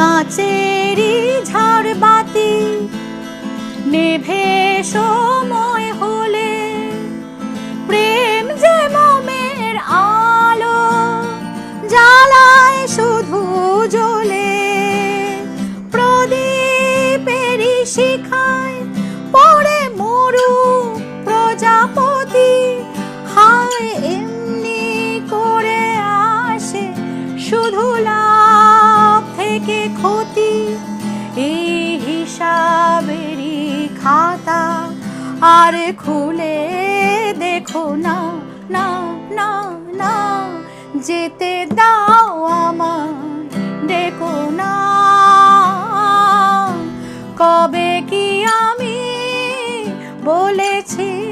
কাচেরি ঝাড়বাতি, নেভে সময় হলে প্রেম যে মোমের আলো জ্বালায় শুধু জ্বলে। প্রদীপেরই শিখায় পড়ে মরু প্রজাপতি, হায় এমনি করে আসে শুধু লাভ আর খুলে দেখো না না না না। যেতে দাও আমার দেখো না। কবে কি আমি বলেছি